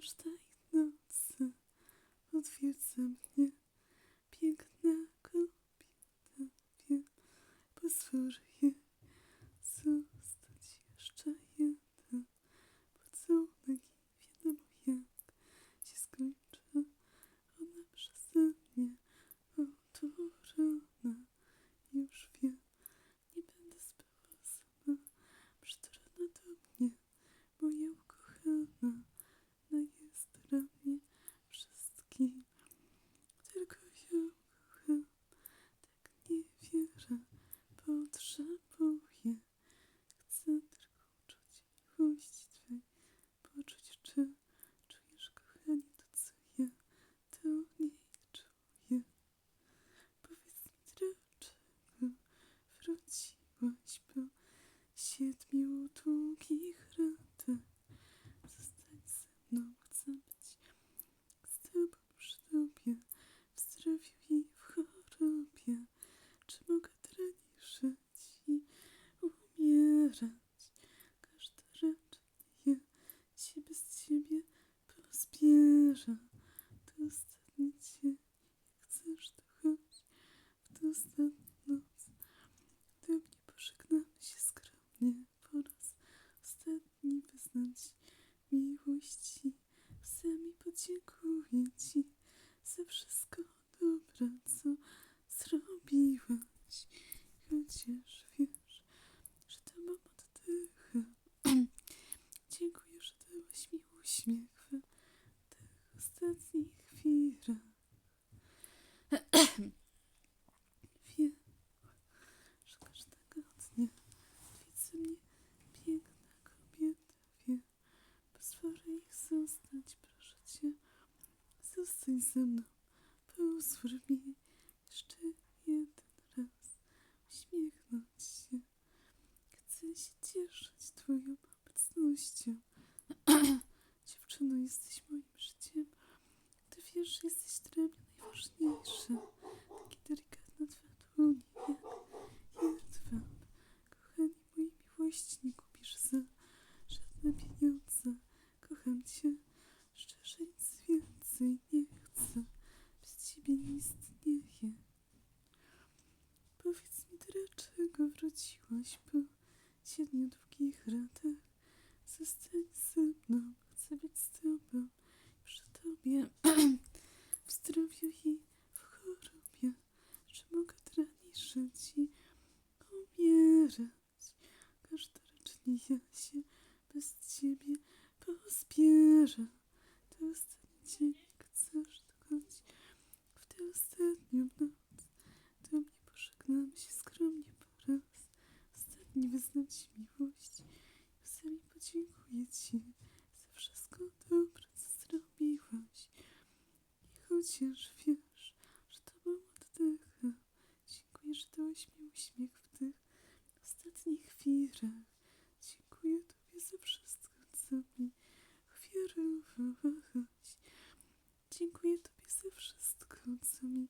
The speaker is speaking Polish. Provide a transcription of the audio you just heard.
każdej nocy. Odwiedza mnie siedmiu długich latach. Zostań ze mną, chcę być z Tobą przy Tobie, w zdrowiu i w chorobie. Czy mogę dla niej żyć i umierać? Każda rzecz nie się bez Ciebie pozbiera. To dzień, jak chcesz, to chodź w tę ostatnią noc. Do mnie pożegnamy się skromnie po raz ostatni wyznać miłości. Sami podziękuję Ci za wszystko dobre, co zrobiłaś. Chociaż wiesz, że to mam oddycha. Dziękuję, że dałaś mi uśmiech w tych ostatnich chwilach. Wiem, że każdego dnia widzę mnie piękna kobieta. Wiem, pozwolę ich zostać. Zostań ze mną, pozwól wróciłaś po siedmiu długich latach? Zostań ze mną, chcę być z Tobą, przy Tobie, w zdrowiu i w chorobie. Czy mogę dla niej żyć i umierać? Każda rzecz nie ja się bez Ciebie pozbiera. To ostatni dzień, jak chcesz, to chodź w tę ostatnią noc. Do mnie pożegnamy się. Ci miłość. Sami podziękuję Ci za wszystko dobre, co zrobiłaś. I chociaż wiesz, że Tobą oddycha, dziękuję, że dałeś mi uśmiech w tych ostatnich chwilach. Dziękuję Tobie za wszystko, co mi ofiarowałaś. Dziękuję Tobie za wszystko, co mi